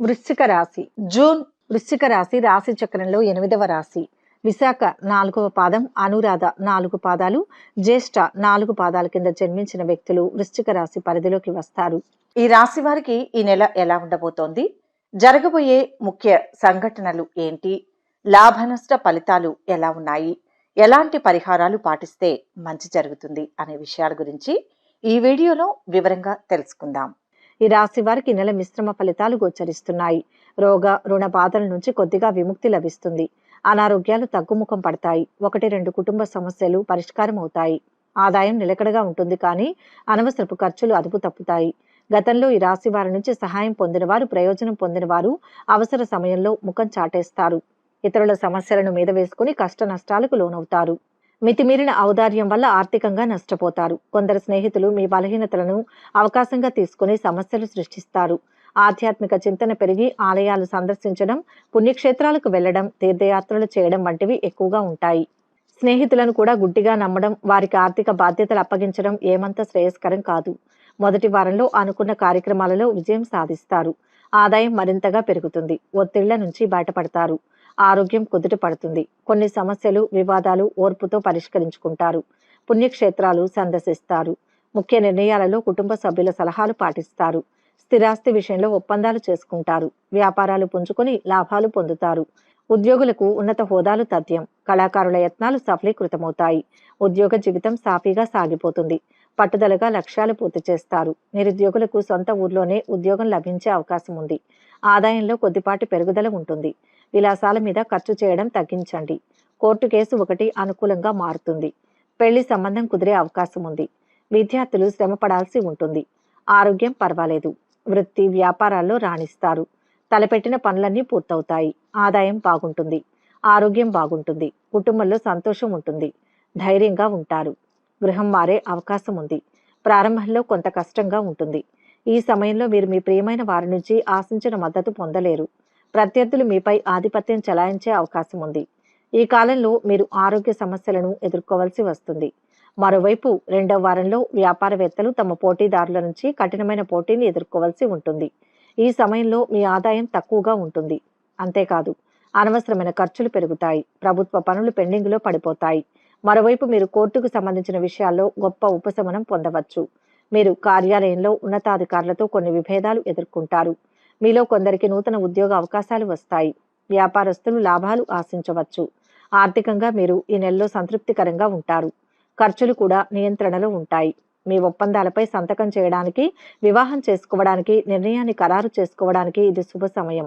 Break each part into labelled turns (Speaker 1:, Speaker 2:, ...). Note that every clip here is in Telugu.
Speaker 1: వృశ్చిక రాశి. జూన్ వృశ్చిక రాశి రాశి చక్రంలో ఎనిమిదవ రాశి. విశాఖ నాలుగవ పాదం అనురాధ నాలుగు పాదాలు జ్యేష్ఠ నాలుగు పాదాల కింద జన్మించిన వ్యక్తులు వృశ్చిక రాశి పరిధిలోకి వస్తారు.
Speaker 2: ఈ రాశి వారికి ఈ నెల ఎలా ఉండబోతోంది? జరగబోయే ముఖ్య సంఘటనలు ఏంటి? లాభ నష్ట ఫలితాలు ఎలా ఉన్నాయి? ఎలాంటి పరిహారాలు పాటిస్తే మంచి జరుగుతుంది అనే విషయాల గురించి ఈ వీడియోలో వివరంగా తెలుసుకుందాం.
Speaker 1: ఈ రాశి వారికి నెల మిశ్రమ ఫలితాలు గోచరిస్తున్నాయి. రోగ రుణ బాధల నుంచి కొద్దిగా విముక్తి లభిస్తుంది. అనారోగ్యాలు తగ్గుముఖం పడతాయి. ఒకటి రెండు కుటుంబ సమస్యలు పరిష్కారం అవుతాయి. ఆదాయం నిలకడగా ఉంటుంది కానీ అనవసరపు ఖర్చులు అదుపు తప్పుతాయి. గతంలో ఈ రాశి వారి నుంచి సహాయం పొందిన వారు ప్రయోజనం పొందిన వారు అవసర సమయంలో ముఖం చాటేస్తారు. ఇతరుల సమస్యలను మీద వేసుకుని కష్ట నష్టాలకు లోనవుతారు. మితిమీరిన ఔదార్యం వల్ల ఆర్థికంగా నష్టపోతారు. కొందరు స్నేహితులు మీ బలహీనతలను అవకాశంగా తీసుకుని సమస్యలు సృష్టిస్తారు. ఆధ్యాత్మిక చింతన పెరిగి ఆలయాలు సందర్శించడం పుణ్యక్షేత్రాలకు వెళ్ళడం తీర్థయాత్రలు చేయడం వంటివి ఎక్కువగా ఉంటాయి. స్నేహితులను కూడా గుడ్డిగా నమ్మడం వారికి ఆర్థిక బాధ్యతలు అప్పగించడం ఏమంత శ్రేయస్కరం కాదు. మొదటి వారంలో అనుకున్న కార్యక్రమాలలో విజయం సాధిస్తారు. ఆదాయం మరింతగా పెరుగుతుంది. ఒత్తిళ్ళ నుంచి బయటపడతారు. ఆరోగ్యం కుదుట పడుతుంది. కొన్ని సమస్యలు వివాదాలు ఓర్పుతో పరిష్కరించుకుంటారు. పుణ్యక్షేత్రాలు సందర్శిస్తారు. ముఖ్య నిర్ణయాలలో కుటుంబ సభ్యుల సలహాలు పాటిస్తారు. స్థిరాస్తి విషయంలో ఒప్పందాలు చేసుకుంటారు. వ్యాపారాలు పుంజుకొని లాభాలు పొందుతారు. ఉద్యోగులకు ఉన్నత హోదాలు తథ్యం. కళాకారుల యత్నాలు సఫలీకృతమవుతాయి. ఉద్యోగ జీవితం సాఫీగా సాగిపోతుంది. పట్టుదలగా లక్ష్యాలు పూర్తి చేస్తారు. నిరుద్యోగులకు సొంత ఊర్లోనే ఉద్యోగం లభించే అవకాశం ఉంది. ఆదాయంలో కొద్దిపాటి పెరుగుదల ఉంటుంది. విలాసాల మీద ఖర్చు చేయడం తగ్గించండి. కోర్టు కేసు ఒకటి అనుకూలంగా మారుతుంది. పెళ్ళి సంబంధం కుదిరే అవకాశం ఉంది. విద్యార్థులు శ్రమ పడాల్సి ఉంటుంది. ఆరోగ్యం పర్వాలేదు. వృత్తి వ్యాపారాల్లో రాణిస్తారు. తలపెట్టిన పనులన్నీ పూర్తవుతాయి. ఆదాయం బాగుంటుంది. ఆరోగ్యం బాగుంటుంది. కుటుంబంలో సంతోషం ఉంటుంది. ధైర్యంగా ఉంటారు. గృహం మారే అవకాశం ఉంది. ప్రారంభంలో కొంత కష్టంగా ఉంటుంది. ఈ సమయంలో మీరు మీ ప్రియమైన వారి నుంచి ఆశించిన మద్దతు పొందలేరు. ప్రత్యర్థులు మీపై ఆధిపత్యం చెలాయించే అవకాశం ఉంది. ఈ కాలంలో మీరు ఆరోగ్య సమస్యలను ఎదుర్కోవాల్సి వస్తుంది. మరోవైపు రెండవ వారంలో వ్యాపారవేత్తలు తమ పోటీదారుల నుంచి కఠినమైన పోటీని ఎదుర్కోవాల్సి ఉంటుంది. ఈ సమయంలో మీ ఆదాయం తక్కువగా ఉంటుంది. అంతేకాదు అనవసరమైన ఖర్చులు పెరుగుతాయి. ప్రభుత్వ పనులు పెండింగ్లో పడిపోతాయి. మరోవైపు మీరు కోర్టుకు సంబంధించిన విషయాల్లో గొప్ప ఉపశమనం పొందవచ్చు. మీరు కార్యాలయంలో ఉన్నతాధికారులతో కొన్ని విభేదాలు ఎదుర్కొంటారు. మీలో కొందరికి నూతన ఉద్యోగ అవకాశాలు వస్తాయి. వ్యాపారస్తులు లాభాలు ఆశించవచ్చు. ఆర్థికంగా మీరు ఈ నెలలో సంతృప్తికరంగా ఉంటారు. ఖర్చులు కూడా నియంత్రణలో ఉంటాయి. మీ ఒప్పందాలపై సంతకం చేయడానికి వివాహం చేసుకోవడానికి నిర్ణయాన్ని ఖరారు చేసుకోవడానికి ఇది శుభ సమయం.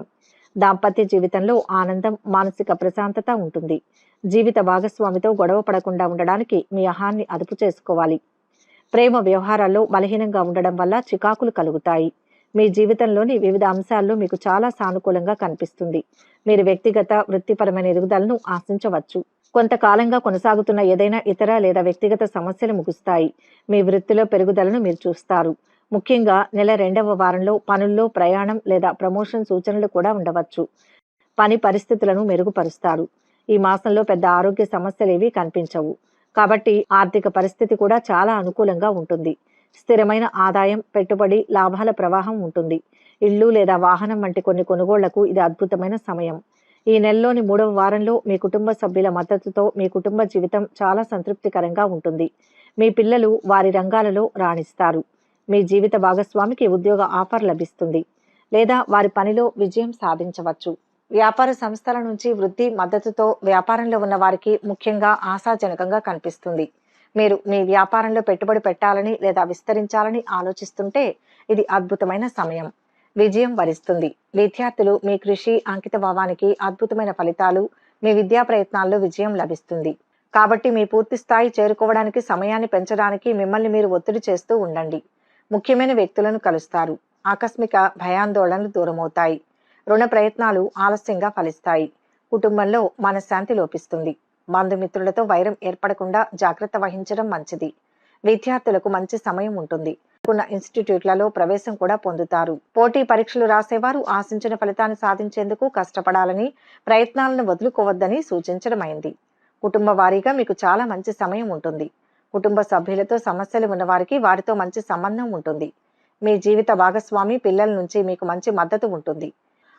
Speaker 1: దాంపత్య జీవితంలో ఆనందం మానసిక ప్రశాంతత ఉంటుంది. జీవిత భాగస్వామితో గొడవ పడకుండా ఉండడానికి మీ అహాన్ని అదుపు చేసుకోవాలి. ప్రేమ వ్యవహారాల్లో బలహీనంగా ఉండడం వల్ల చికాకులు కలుగుతాయి. మీ జీవితంలోని వివిధ అంశాల్లో మీకు చాలా సానుకూలంగా కనిపిస్తుంది. మీరు వ్యక్తిగత వృత్తిపరమైన ఎదుగుదలను ఆశించవచ్చు. కొంతకాలంగా కొనసాగుతున్న ఏదైనా ఇతర లేదా వ్యక్తిగత సమస్యలు ముగుస్తాయి. మీ వృత్తిలో పెరుగుదలను మీరు చూస్తారు. ముఖ్యంగా నెల రెండవ వారంలో పనుల్లో ప్రయాణం లేదా ప్రమోషన్ సూచనలు కూడా ఉండవచ్చు. పని పరిస్థితులను మెరుగుపరుస్తారు. ఈ మాసంలో పెద్ద ఆరోగ్య సమస్యలు ఏవి కనిపించవు. కాబట్టి ఆర్థిక పరిస్థితి కూడా చాలా అనుకూలంగా ఉంటుంది. స్థిరమైన ఆదాయం పెట్టుబడి లాభాల ప్రవాహం ఉంటుంది. ఇల్లు లేదా వాహనం వంటి కొన్ని కొనుగోళ్ళకు ఇది అద్భుతమైన సమయం. ఈ నెలలోని మూడవ వారంలో మీ కుటుంబ సభ్యుల మద్దతుతో మీ కుటుంబ జీవితం చాలా సంతృప్తికరంగా ఉంటుంది. మీ పిల్లలు వారి రంగాలలో రాణిస్తారు. మీ జీవిత భాగస్వామికి ఉద్యోగ ఆఫర్ లభిస్తుంది. లేదా వారి పనిలో విజయం సాధించవచ్చు. వ్యాపార సంస్థల నుంచి వృద్ధి మద్దతుతో వ్యాపారంలో ఉన్న వారికి ముఖ్యంగా ఆశాజనకంగా కనిపిస్తుంది. మీరు మీ వ్యాపారంలో పెట్టుబడి పెట్టాలని లేదా విస్తరించాలని ఆలోచిస్తుంటే ఇది అద్భుతమైన సమయం. విజయం వరిస్తుంది. విద్యార్థులు మీ కృషి అంకిత భావానికి అద్భుతమైన ఫలితాలు మీ విద్యా ప్రయత్నాల్లో విజయం లభిస్తుంది. కాబట్టి మీ పూర్తి స్థాయి చేరుకోవడానికి సమయాన్ని పెంచడానికి మిమ్మల్ని మీరు ఒత్తిడి చేస్తూ ఉండండి. ముఖ్యమైన వ్యక్తులను కలుస్తారు. ఆకస్మిక భయాందోళనలు దూరమవుతాయి. రుణ ప్రయత్నాలు ఆలస్యంగా ఫలిస్తాయి. కుటుంబంలో మనశ్శాంతి లోపిస్తుంది. బంధుమిత్రులతో వైరం ఏర్పడకుండా జాగ్రత్త వహించడం మంచిది. విద్యార్థులకు మంచి సమయం ఉంటుంది. ఉన్న ఇన్స్టిట్యూట్లలో ప్రవేశం కూడా పొందుతారు. పోటీ పరీక్షలు రాసేవారు ఆశించిన ఫలితాన్ని సాధించేందుకు కష్టపడాలని ప్రయత్నాలను వదులుకోవద్దని సూచించడమైంది. కుటుంబ వారీగా మీకు చాలా మంచి సమయం ఉంటుంది. కుటుంబ సభ్యులతో సమస్యలు ఉన్నవారికి వారితో మంచి సంబంధం ఉంటుంది. మీ జీవిత భాగస్వామి పిల్లల నుంచి మీకు మంచి మద్దతు ఉంటుంది.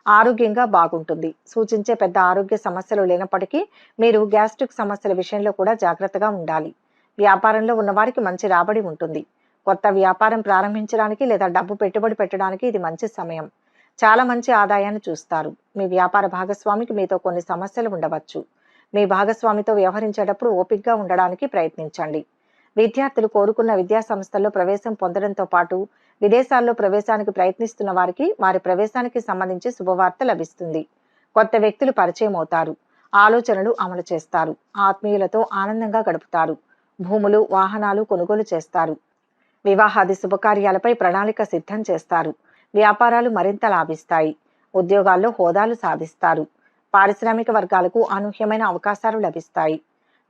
Speaker 1: ఆరోగ్యంగా బాగుంటుంది. సూచించే పెద్ద ఆరోగ్య సమస్యలు లేనప్పటికీ మీరు గ్యాస్ట్రిక్ సమస్యల విషయంలో కూడా జాగ్రత్తగా ఉండాలి. వ్యాపారంలో ఉన్నవారికి మంచి రాబడి ఉంటుంది. కొత్త వ్యాపారం ప్రారంభించడానికి లేదా డబ్బు పెట్టుబడి పెట్టడానికి ఇది మంచి సమయం. చాలా మంచి ఆదాయాన్ని చూస్తారు. మీ వ్యాపార భాగస్వామికి మీతో కొన్ని సమస్యలు ఉండవచ్చు. మీ భాగస్వామితో వ్యవహరించేటప్పుడు ఓపికగా ఉండడానికి ప్రయత్నించండి. విద్యార్థులు కోరుకున్న విద్యా సంస్థల్లో ప్రవేశం పొందడంతో పాటు విదేశాల్లో ప్రవేశానికి ప్రయత్నిస్తున్న వారికి వారి ప్రవేశానికి సంబంధించి శుభవార్త లభిస్తుంది. కొత్త వ్యక్తులు పరిచయం అవుతారు. ఆలోచనలు అమలు చేస్తారు. ఆత్మీయులతో ఆనందంగా గడుపుతారు. భూములు వాహనాలు కొనుగోలు చేస్తారు. వివాహాది శుభకార్యాలపై ప్రణాళిక సిద్ధం చేస్తారు. వ్యాపారాలు మరింత లాభిస్తాయి. ఉద్యోగాల్లో హోదాలు సాధిస్తారు. పారిశ్రామిక వర్గాలకు అనూహ్యమైన అవకాశాలు లభిస్తాయి.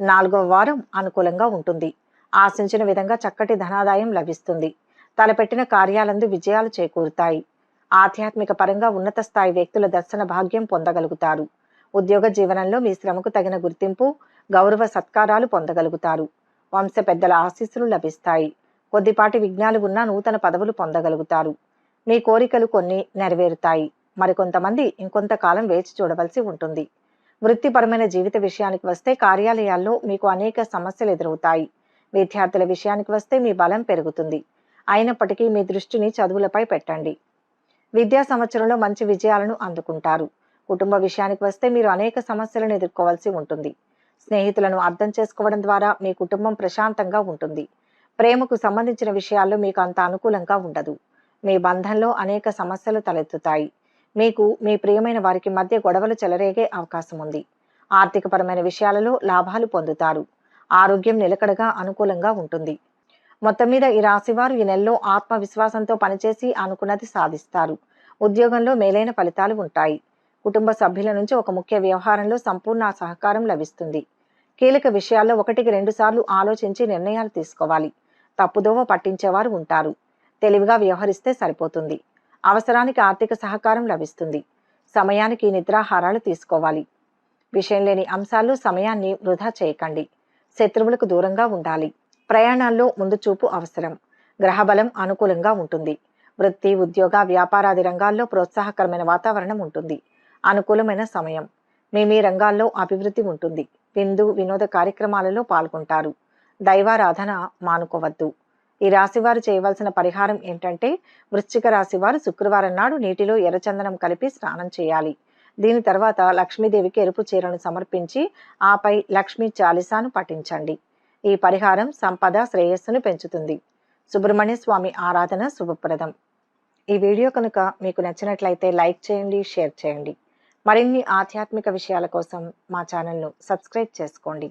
Speaker 1: నాలుగవ వారం అనుకూలంగా ఉంటుంది. ఆశించిన విధంగా చక్కటి ధనాదాయం లభిస్తుంది. తలపెట్టిన కార్యాలందు విజయాలు చేకూరుతాయి. ఆధ్యాత్మిక పరంగా ఉన్నత స్థాయి వ్యక్తుల దర్శన భాగ్యం పొందగలుగుతారు. ఉద్యోగ జీవనంలో మీ శ్రమకు తగిన గుర్తింపు గౌరవ సత్కారాలు పొందగలుగుతారు. వంశ పెద్దల ఆశీస్సులు లభిస్తాయి. కొద్దిపాటి విఘ్నాలు ఉన్న నూతన పదవులు పొందగలుగుతారు. మీ కోరికలు కొన్ని నెరవేరుతాయి. మరికొంతమంది ఇంకొంతకాలం వేచి చూడవలసి ఉంటుంది. వృత్తిపరమైన జీవిత విషయానికి వస్తే కార్యాలయాల్లో మీకు అనేక సమస్యలు ఎదురవుతాయి. విద్యార్థుల విషయానికి వస్తే మీ బలం పెరుగుతుంది. అయినప్పటికీ మీ దృష్టిని చదువులపై పెట్టండి. విద్యా సంవత్సరంలో మంచి విజయాలను అందుకుంటారు. కుటుంబ విషయానికి వస్తే మీరు అనేక సమస్యలను ఎదుర్కోవాల్సి ఉంటుంది. స్నేహితులను అర్థం చేసుకోవడం ద్వారా మీ కుటుంబం ప్రశాంతంగా ఉంటుంది. ప్రేమకు సంబంధించిన విషయాల్లో మీకు అంత అనుకూలంగా ఉండదు. మీ బంధంలో అనేక సమస్యలు తలెత్తుతాయి. మీకు మీ ప్రియమైన వారికి మధ్య గొడవలు చెలరేగే అవకాశం ఉంది. ఆర్థికపరమైన విషయాలలో లాభాలు పొందుతారు. ఆరోగ్యం నిలకడగా అనుకూలంగా ఉంటుంది. మొత్తం మీద ఈ రాశివారు ఈ నెలలో ఆత్మవిశ్వాసంతో పనిచేసి అనుకున్నది సాధిస్తారు. ఉద్యోగంలో మేలైన ఫలితాలు ఉంటాయి. కుటుంబ సభ్యుల నుంచి ఒక ముఖ్య వ్యవహారంలో సంపూర్ణ సహకారం లభిస్తుంది. కీలక విషయాల్లో ఒకటికి రెండు సార్లు ఆలోచించి నిర్ణయాలు తీసుకోవాలి. తప్పుదోవ పట్టించేవారు ఉంటారు. తెలివిగా వ్యవహరిస్తే సరిపోతుంది. అవసరానికి ఆర్థిక సహకారం లభిస్తుంది. సమయానికి నిద్రాహారాలు తీసుకోవాలి. విషయం లేని అంశాలు సమయాన్ని వృధా చేయకండి. శత్రువులకు దూరంగా ఉండాలి. ప్రయాణాల్లో ముందు చూపు అవసరం. గ్రహబలం అనుకూలంగా ఉంటుంది. వృత్తి ఉద్యోగ వ్యాపారాది రంగాల్లో ప్రోత్సాహకరమైన వాతావరణం ఉంటుంది. అనుకూలమైన సమయం. మీ మీ రంగాల్లో అభివృద్ధి ఉంటుంది. విందు వినోద కార్యక్రమాలలో పాల్గొంటారు. దైవారాధన మానుకోవద్దు. ఈ రాశివారు చేయవలసిన పరిహారం ఏంటంటే వృశ్చిక రాశివారు శుక్రవారం నాడు నీటిలో ఎర్రచందనం కలిపి స్నానం చేయాలి. దీని తర్వాత లక్ష్మీదేవికి ఎరుపు చీరను సమర్పించి ఆపై లక్ష్మీ చాలీసాను పఠించండి. ఈ పరిహారం సంపద శ్రేయస్సును పెంచుతుంది. సుబ్రహ్మణ్య స్వామి ఆరాధన శుభప్రదం. ఈ వీడియో కనుక మీకు నచ్చినట్లయితే లైక్ చేయండి షేర్ చేయండి. మరిన్ని ఆధ్యాత్మిక విషయాల కోసం మా ఛానల్ను సబ్స్క్రైబ్ చేసుకోండి.